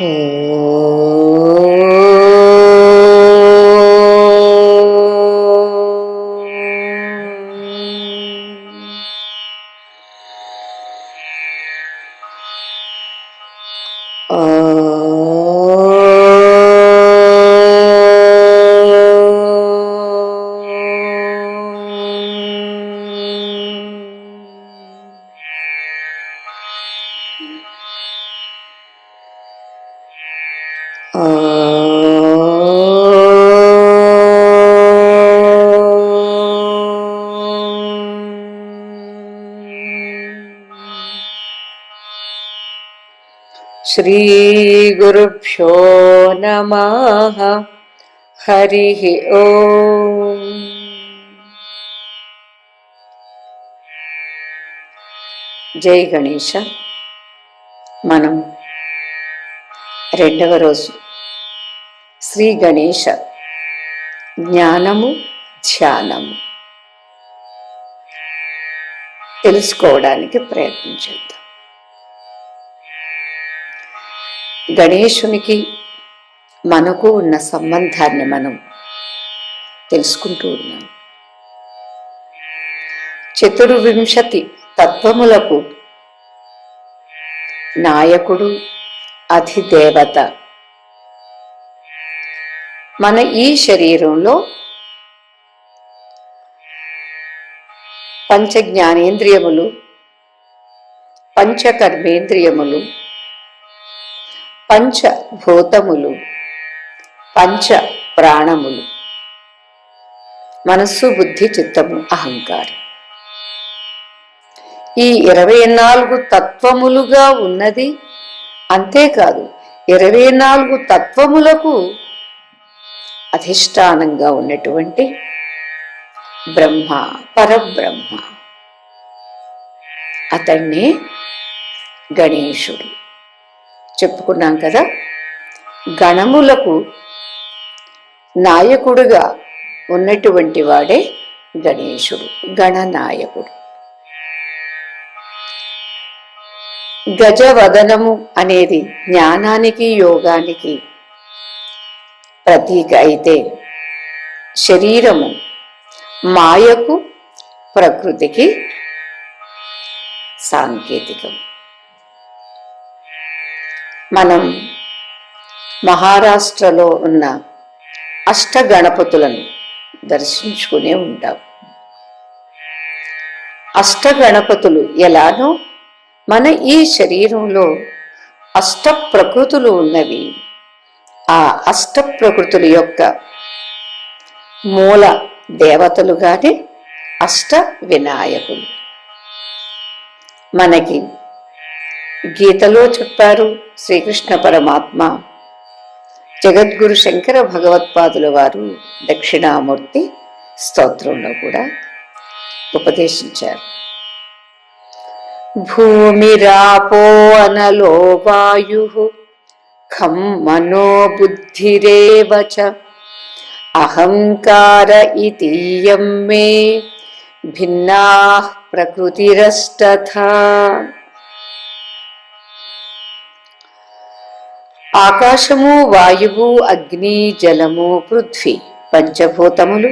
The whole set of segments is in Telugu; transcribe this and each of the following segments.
Oh. श्रीगुरुभ्यो नमः हरिः ओम् జై గణేష మనం రెండవ రోజు శ్రీ గణేష జ్ఞానము ధ్యానము తెలుసుకోవడానికి ప్రయత్నం చేద్దాం గణేశునికి మనకు ఉన్న సంబంధాన్ని మనం తెలుసుకుంటూ ఉన్నాం. చతుర్వింశతి తత్వములకు నాయకుడు అధిదేవత. మన ఈ శరీరంలో పంచ జ్ఞానేంద్రియములు పంచకర్మేంద్రియములు పంచభూతములు పంచ ప్రాణములు మనస్సు బుద్ధి చిత్తము అహంకారం. ఈ ఇరవై నాలుగు తత్వములుగా ఉన్నది అంతేకాదు ఇరవై నాలుగు తత్వములకు అధిష్టానంగా ఉన్నటువంటి బ్రహ్మ పరబ్రహ్మ. అతన్నే గణేశుడు. చెప్పుకున్నాం కదా. గణములకు నాయకుడుగా ఉన్నటువంటి వాడే గణేశుడు గణనాయకుడు. గజవదనము అనేది జ్ఞానానికి యోగానికి ప్రతీక అయితే శరీరము మాయకు ప్రకృతికి సాంకేతికం. మనం మహారాష్ట్రలో ఉన్న అష్ట గణపతులను దర్శించుకునే ఉంటాం. అష్ట గణపతులు ఎలానో మన ఈ శరీరంలో అష్ట ప్రకృతులు ఉన్నవి. ఆ అష్ట ప్రకృతుల యొక్క మూల దేవతలుగానే అష్ట వినాయకులు. మనకి గీతలో చెప్పారు శ్రీకృష్ణ పరమాత్మ. జగద్గురు శంకర భగవత్పాదుల వారు దక్షిణామూర్తి స్తోత్రంలో కూడా ఉపదేశించారు. భూమిరాపో అనలో వాయు ఖం మనో బుద్ధిరేవ అహంకార ఇతీయం మే భిన్నా ప్రకృతిరస్తథా. ఆకాశము వాయువు అగ్ని జలము పృథ్వీ పంచభూతములు.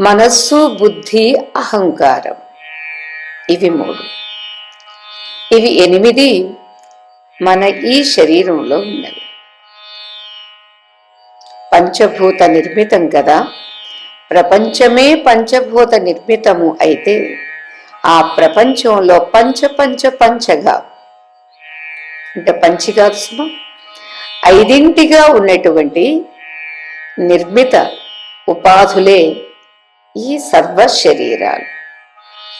మనస్సు బుద్ధి అహంకారం. ఇవి మూడు. ఇవి ఎనిమిది మన ఈ శరీరంలో ఉన్నవి. పంచభూత నిర్మితం కదా? ప్రపంచమే పంచభూత నిర్మితము అయితే ఆ ప్రపంచంలో పంచ పంచ పంచగా అంటే పంచి ఐదింటిగా ఉన్నటువంటి నిర్మిత ఉపాధులే ఈ సర్వ శరీరాలు.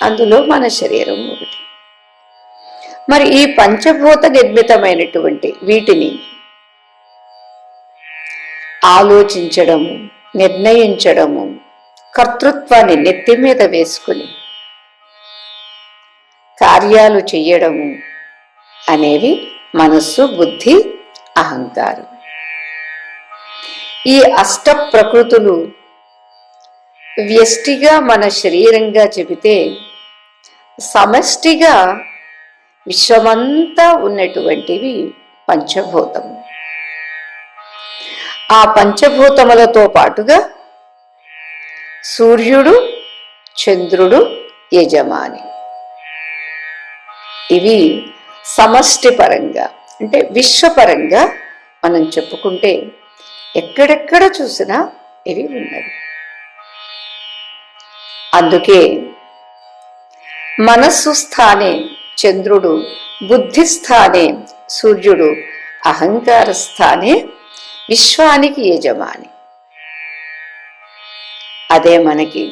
అందులో మన శరీరం ఒకటి. మరి ఈ పంచభూత నిర్మితమైనటువంటి వీటిని ఆలోచించడము నిర్ణయించడము కర్తృత్వాన్ని నెత్తి మీద వేసుకుని కార్యాలు చెయ్యడము అనేవి మనస్సు బుద్ధి అహంకారం. ఈ అష్ట ప్రకృతులు వ్యష్టిగా మన శరీరంగా చెబితే సమష్టిగా విశ్వమంతా ఉన్నటువంటివి పంచభూతము. ఆ పంచభూతములతో పాటుగా సూర్యుడు చంద్రుడు యజమాని. ఇవి సమష్టి పరంగా అంటే విశ్వపరంగా మనం చెప్పుకుంటే ఎక్కడెక్కడ చూసినా ఇవి ఉన్నవి అందుకే మనస్సు స్థానే చంద్రుడు బుద్ధి స్థానే సూర్యుడు అహంకార స్థానే విశ్వానికి యజమాని. అదే మనకి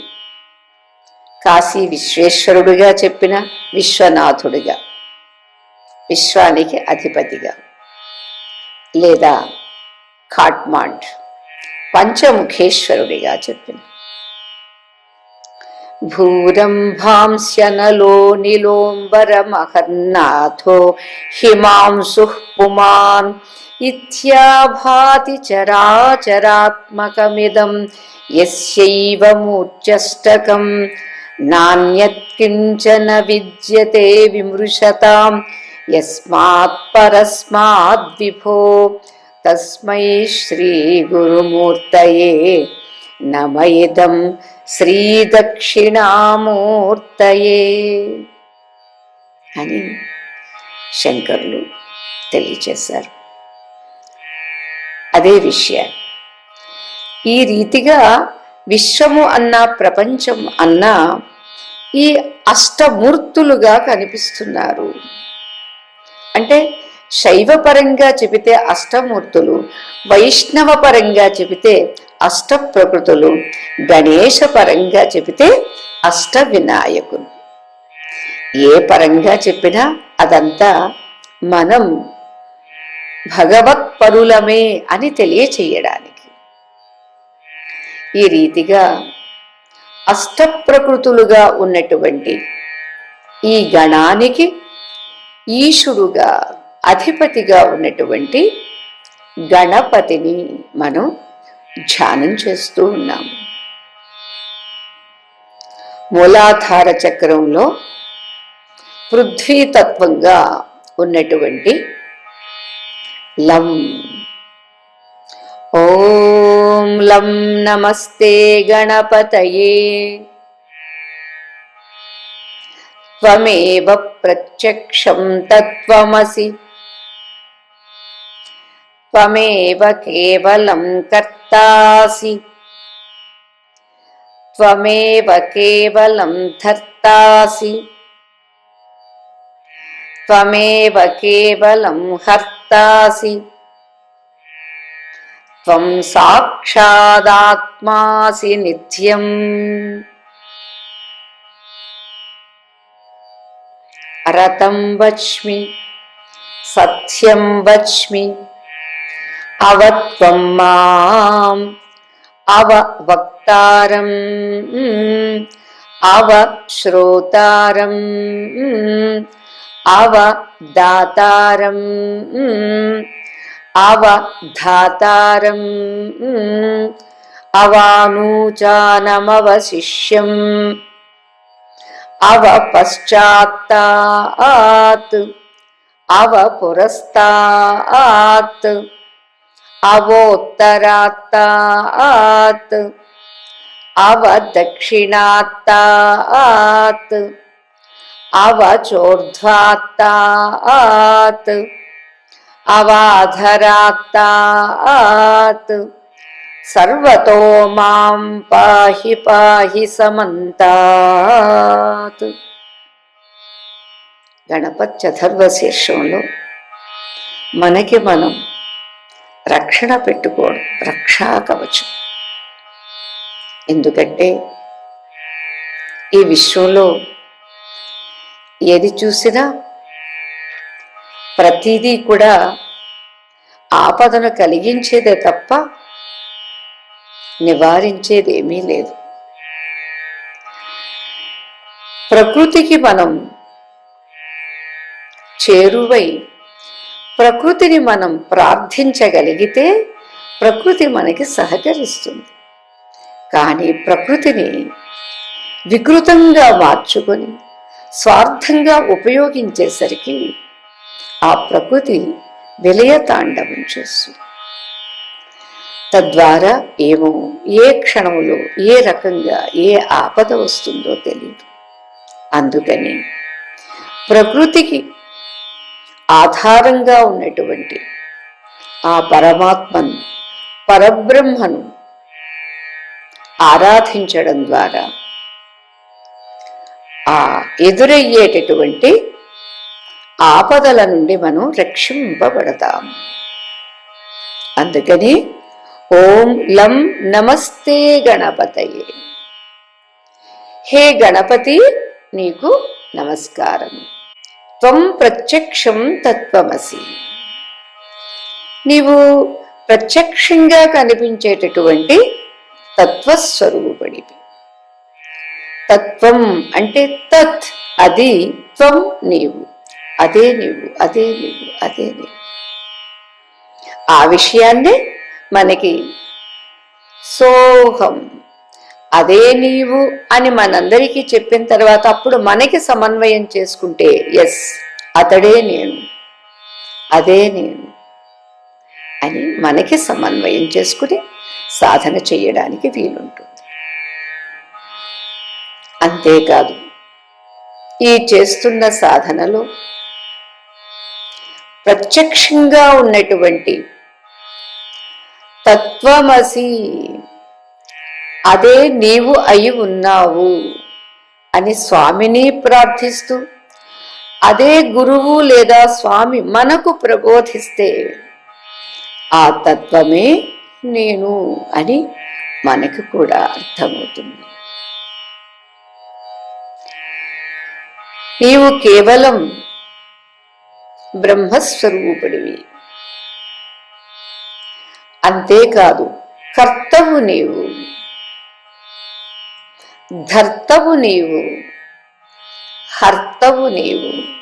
కాశీ విశ్వేశ్వరుడుగా చెప్పిన విశ్వనాథుడిగా. విశ్వానికి అధిపతిగా. లేదా ఖాట్మాండ్ పంచముఖేశ్వరుడిగా చెప్పిన. భూరంభాంస్యనలో నిలోంబరమహర్నాథో హిమాంసు పుమాన్ ఇత్యాభాతి చరాచరాత్మకమిదం యస్యైవ మూర్చష్టకం నాణ్యత్కించన విద్యతే విమృశతాం యస్మాత్ పరస్మాద్ విభో తస్మై శ్రీ గురుమూర్తయే నమయిదం శ్రీ దక్షిణామూర్తయే అని శంకర్లు తెలియచేశారు అదే విషయం. ఈ రీతిగా విశ్వము అన్న ప్రపంచం అన్న ఈ అష్టమూర్తులుగా కనిపిస్తున్నారు. అంటే శైవ పరంగా చెబితే అష్టమూర్తులు వైష్ణవ పరంగా చెబితే అష్ట ప్రకృతులు గణేశ పరంగా చెబితే అష్ట వినాయకులు ఏ పరంగా చెప్పినా అదంతా మనం భగవత్ పరులమే అని తెలియచేయడానికి. ఈ రీతిగా అష్ట ప్రకృతులుగా ఉన్నటువంటి ఈ గణానికి ఈశుడుగా అధిపతిగా ఉన్నటువంటి గణపతిని మనం ధ్యానం చేస్తూ ఉన్నాం. మూలాధార చక్రంలో పృథ్వీతత్వంగా ఉన్నటువంటి లం. ఓం లం నమస్తే గణపతయే. త్వమేవ प्रत्यक्षं तत्त्वमसि। त्वमेव केवलं कर्तासि। त्वमेव केवलं धर्तासि। त्वमेव केवलं हर्तासि। त्वं साक्षादात्मासि नित्यम्। रतं वच्मि सत्यं वच्मि। अवत्वं माम् अववक्तारम् अवश्रोतारम् अवदातारम् अवधातारम् अवानूचानमवशिष्यम् अव अवपश्चात्तात् अवपुरस्तात् अवोत्तरात्तात् अवदक्षिणात्तात् अवचोर्ध्वात्तात् अवाधरात्तात्। సర్వతో మాం పాహి పాహి సమంతాత్. గణపత్ చతుర్వశీర్షంలో మనకి మనం రక్షణ పెట్టుకోవడం రక్షా కవచం. ఎందుకంటే ఈ విశ్వంలో ఏది చూసినా ప్రతిదీ కూడా ఆపదను కలిగించేదే తప్ప నివారించేదేమీ లేదు. ప్రకృతికి మనం చేరువై ప్రకృతిని మనం ప్రార్థించగలిగితే ప్రకృతి మనకి సహకరిస్తుంది. కానీ ప్రకృతిని వికృతంగా మార్చుకొని స్వార్థంగా ఉపయోగించేసరికి ఆ ప్రకృతి విలయతాండవం చేస్తుంది. తద్వారా ఏమో ఏ క్షణంలో ఏ రకంగా ఏ ఆపద వస్తుందో తెలియదు అందుకని ప్రకృతికి ఆధారంగా ఉన్నటువంటి ఆ పరమాత్మను పరబ్రహ్మను ఆరాధించడం ద్వారా ఆ ఎదురయ్యేటటువంటి ఆపదల నుండి మనం రక్షింపబడతాం. అందుకని ఓం లం నమస్తే గణపతయే. హే గణపతి నీకు నమస్కారం. త్వం ప్రత్యక్షం తత్వమసి. నీవు ప్రత్యక్షంగా కనిపించేటటువంటి తత్వస్వరూపుడివి. తత్వం అంటే తత్ అది త్వం నీవు అదే నీవు అదే నీవు అదే నీవు. ఆ విషయాన్నే మనకి. సోహం. అదే నీవు అని మనందరికీ చెప్పిన తర్వాత అప్పుడు మనకి సమన్వయం చేసుకుంటే ఎస్ అతడే నేను. అదే నేను. అని మనకి సమన్వయం చేసుకుని సాధన చేయడానికి వీలుంటుంది. అంతేకాదు ఈ చేస్తున్న సాధనలో ప్రత్యక్షంగా ఉన్నటువంటి తత్వమసి. అదే నీవు అయి ఉన్నావు అని స్వామిని ప్రార్థిస్తూ అదే గురువు లేదా స్వామి మనకు ప్రబోధిస్తే ఆ తత్వమే నేను అని మనకు కూడా అర్థమవుతుంది. నీవు కేవలం బ్రహ్మస్వరూపుడివి. అంతేకాదు కర్తవు నీవు. ధర్తవు నీవు. హర్తవు నీవు.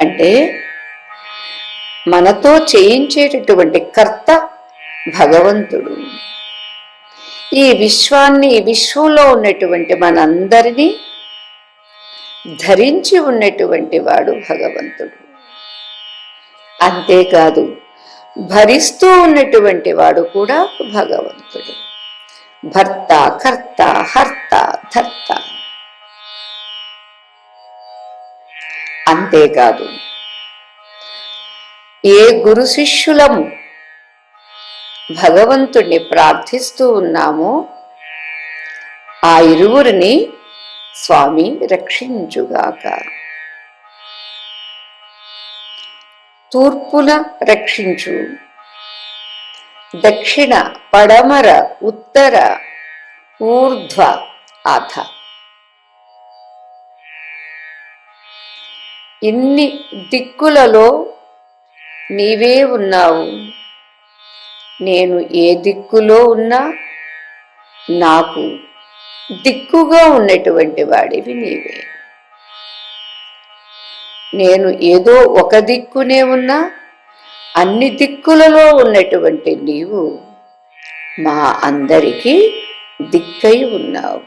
అంటే మనతో చేయించేటటువంటి కర్త భగవంతుడు. ఈ విశ్వాన్ని విశ్వంలో ఉన్నటువంటి మనందరినీ ధరించి ఉన్నటువంటి వాడు భగవంతుడు. అంతేకాదు భరిస్తూ ఉన్నటువంటి వాడు కూడా భగవంతుడే. భర్త కర్త హర్త ధర్త. అంతేకాదు ఏ గురు శిష్యులము భగవంతుణ్ణి ప్రార్థిస్తూ ఉన్నామో ఆ ఇరువురిని స్వామి రక్షించుగాక. తూర్పున రక్షించు. దక్షిణ పడమర ఉత్తర ఊర్ధ్వ ఆథ ఇన్ని దిక్కులలో నీవే ఉన్నావు. నేను ఏ దిక్కులో ఉన్నా నాకు దిక్కుగా ఉన్నటువంటి వాడివి నీవే. నేను ఏదో ఒక దిక్కునే ఉన్నా అన్ని దిక్కులలో ఉన్నటువంటి నీవు మా అందరికీ దిక్కై ఉన్నావు.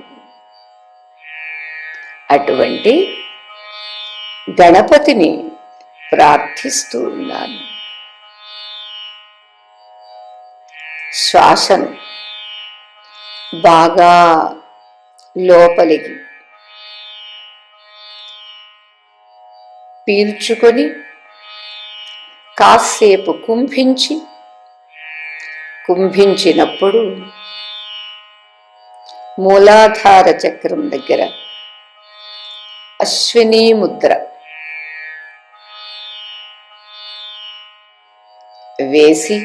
అటువంటి గణపతిని ప్రార్థిస్తూ ఉన్నాను. శ్వాసను బాగా లోపలికి పీల్చుకొని కాసేపు కుంభించి కుంభించినప్పుడు మూలాధార చక్రం దగ్గర అశ్విని ముద్ర వేసి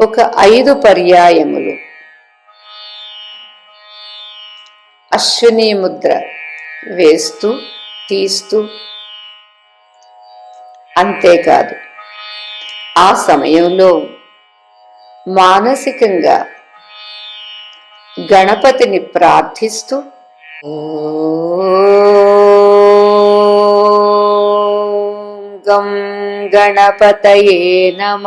ఒక ఐదు పర్యాయములు అశ్విని ముద్ర వేస్తూ తీస్తూ. అంతేకాదు ఆ సమయంలో మానసికంగా గణపతిని ప్రార్థిస్తూ గం గణపతయే నమ.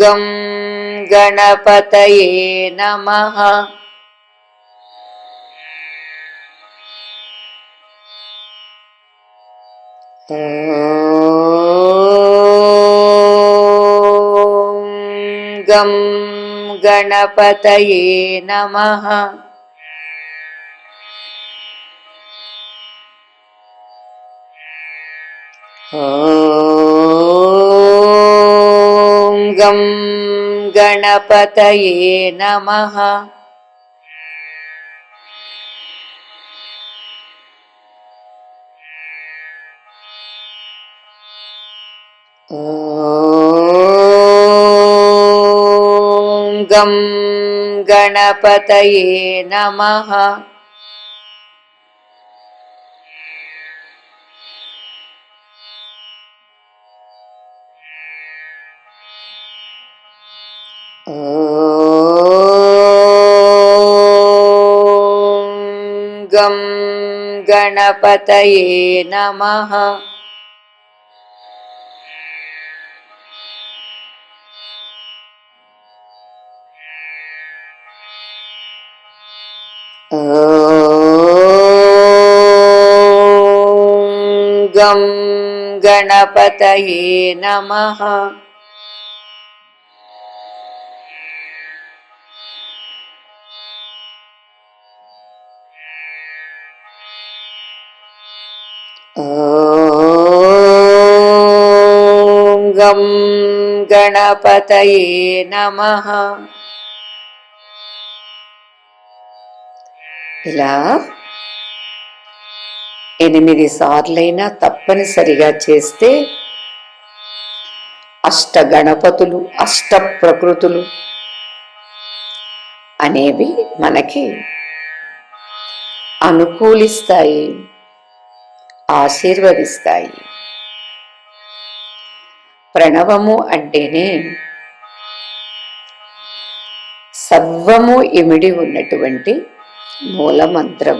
గం गणपतये नमः गं गणपतये नमः ॐ गं गणपतये नमः। ॐ गं गणपतये नमः गं गणपतये नमः। गं गणपतये नमः గం గణపత ఇలా ఎనిమిది సార్లైనా తప్పనిసరిగా చేస్తే అష్ట గణపతులు అష్ట ప్రకృతులు అనేవి మనకి అనుకూలిస్తాయి. ఆశీర్వదిస్తాయి. ప్రణవము అంటేనే సర్వము ఇమిడి ఉన్నటువంటి మూలమంత్రం.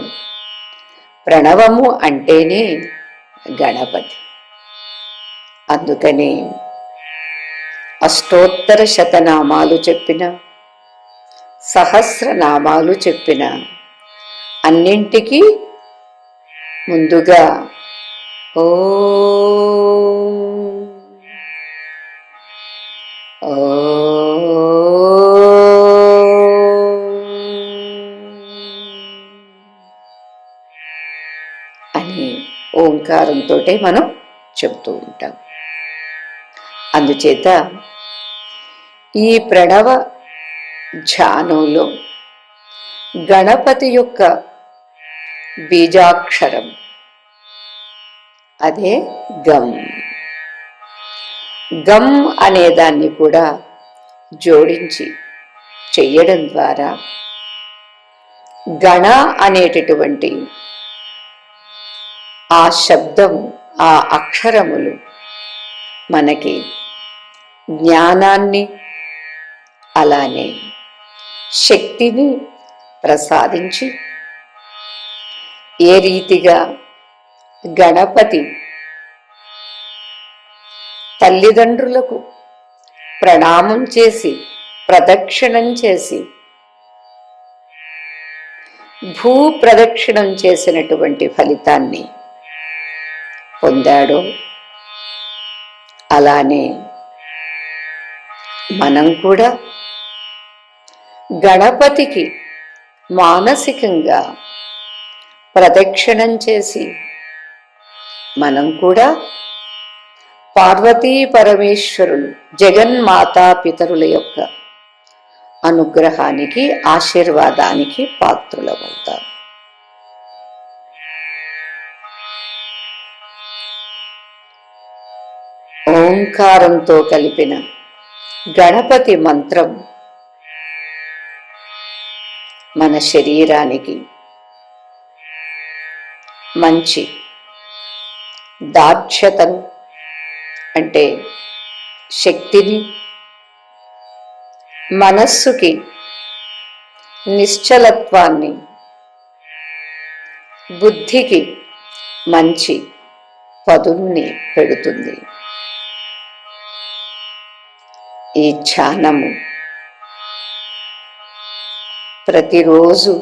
ప్రణవము అంటేనే గణపతి. అందుకనే అష్టోత్తర శతనామాలు చెప్పిన సహస్రనామాలు చెప్పిన అన్నింటికీ ముందుగా ఓ అని ఓంకారంతో మనం చెబుతూ ఉంటాం. అందుచేత ఈ ప్రణవ ధ్యానంలో గణపతి యొక్క బీజాక్షరం అదే గమ్. గమ్ అనేదాన్ని కూడా జోడించి చెయ్యడం ద్వారా గణ అనేటటువంటి ఆ శబ్దం ఆ అక్షరములు మనకి జ్ఞానాన్ని అలానే శక్తిని ప్రసాదించి ఏ రీతిగా గణపతి. తల్లిదండ్రులకు ప్రణామం చేసి ప్రదక్షిణం చేసి భూ ప్రదక్షిణం చేసినటువంటి ఫలితాన్ని పొందాడో అలానే మనం కూడా గణపతికి మానసికంగా ప్రదక్షిణం చేసి మనం కూడా పార్వతీ పరమేశ్వరులు జగన్మాతా పితరుల యొక్క అనుగ్రహానికి ఆశీర్వాదానికి పాత్రులమవుతాం. ఓంకారంతో కలిపిన గణపతి మంత్రం మన శరీరానికి మంచి దార్ఢ్యతను అంటే శక్తిని మనస్సుకి నిశ్చలత్వాన్ని బుద్ధికి మంచి పదుల్ని పెడుతుంది. ఈ ధ్యానము ప్రతిరోజు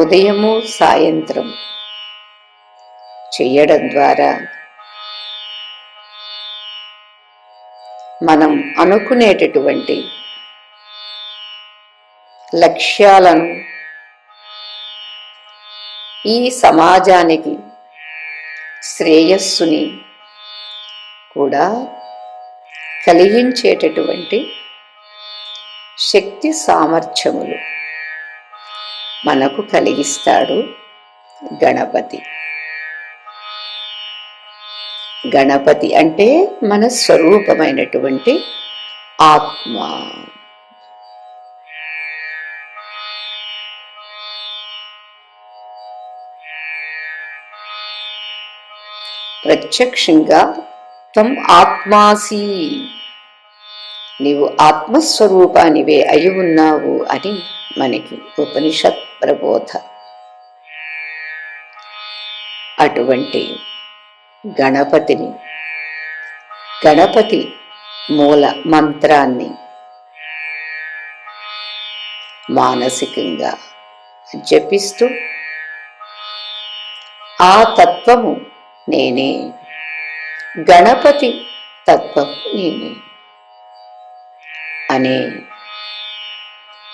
ఉదయము సాయంత్రం చేయడం ద్వారా మనం అనుకునేటటువంటి లక్ష్యాలను ఈ సమాజానికి శ్రేయస్సుని కూడా కలిగించేటటువంటి శక్తి సామర్థ్యములు మనకు కలిగిస్తాడు గణపతి. గణపతి అంటే మన స్వరూపమైనటువంటి ఆత్మ. ప్రత్యక్షంగా త్వం ఆత్మాసి. నీవు ఆత్మస్వరూపానివే అయి ఉన్నావు అని మనకి ఉపనిషత్ ప్రబోధ. అటువంటి గణపతిని. గణపతి మూల మంత్రాన్ని మానసికంగా జపిస్తూ ఆ తత్వము నేనే. గణపతి తత్వం నేనే. అనే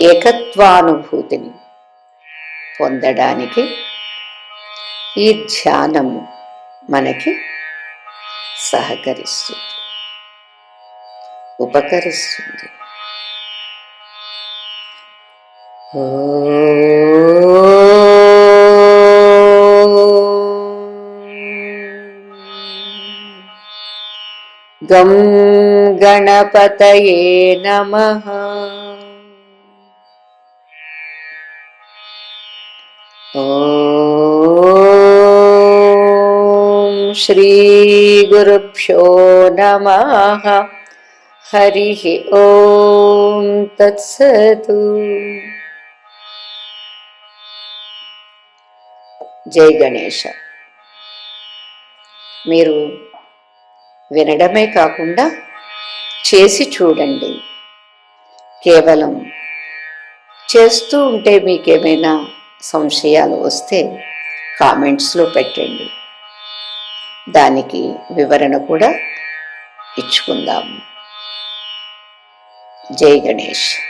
ఏకత్వానుభూతిని పొందడానికి ఈ ధ్యానము మనకి సహకరిస్తుంది ఉపకరిస్తుంది. గం గణపతయే నమ. ఓం శ్రీ గురుభ్యో నమః హరి ఓం జై గణేష మీరు వినడమే కాకుండా చేసి చూడండి. కేవలం చేస్తూ ఉంటే మీకేమైనా సంశయాలు వస్తే కామెంట్స్లో పెట్టండి. దానికి వివరణ కూడా ఇచ్చుకుందాం. జై గణేష్.